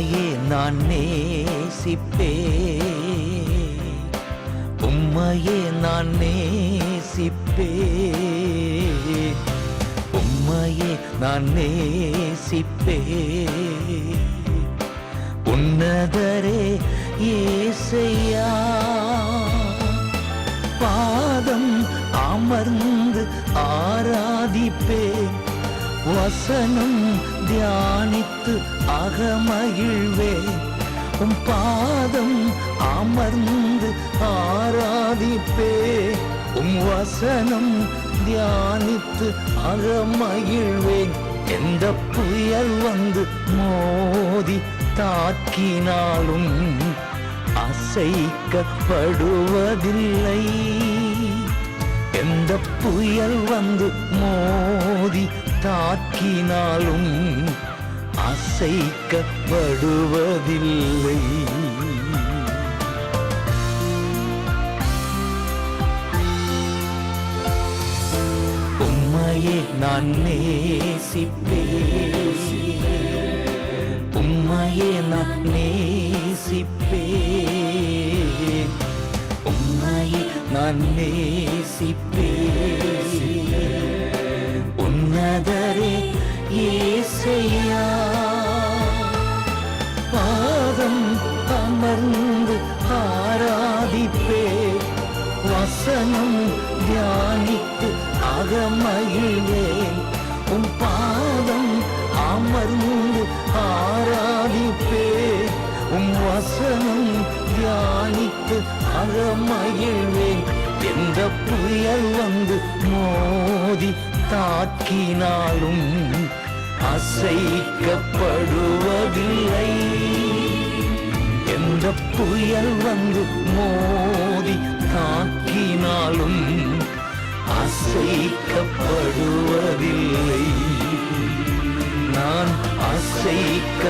உம்மையே நான் நேசிப்பே உம்மையே நான் நேசிப்பே உம்மையே நான் நேசிப்பே உன்னதரே ஏசையா பாதம் அமர்ந்து ஆராதிப்பே வசனம் தியானித்து அகமகிழ்வே. உம் பாதம் அமர்ந்து ஆராதிப்பே. உம் வசனம் தியானித்து அகமகிழ்வேன் எந்த புயல் வந்து மோதி தாக்கினாலும் அசைக்கப்படுவதில்லை. எந்த புயல் வந்து மோதி தாக்கினாலும் அசைக்கப்படுவதில்லை. உம்மையே நான் நேசிப்பேன். உம்மையே நான் நேசிப்பேன். உம்மையே நான் நேசிப்பேன். வசனம் தியானித்து அகமகிழ்வேன் உன் பாதம் அமர்ந்து ஆராதிப்பே. உம் வசனம் தியானித்து அகமகிழ்வேன் எந்த புயல் வந்து மோதி தாக்கினாலும் அசைக்கப்படுவதில்லை. எந்த புயல் வந்து மோதி தாக்கி அசைக்கப்படுவதில்லை நான் அசைக்க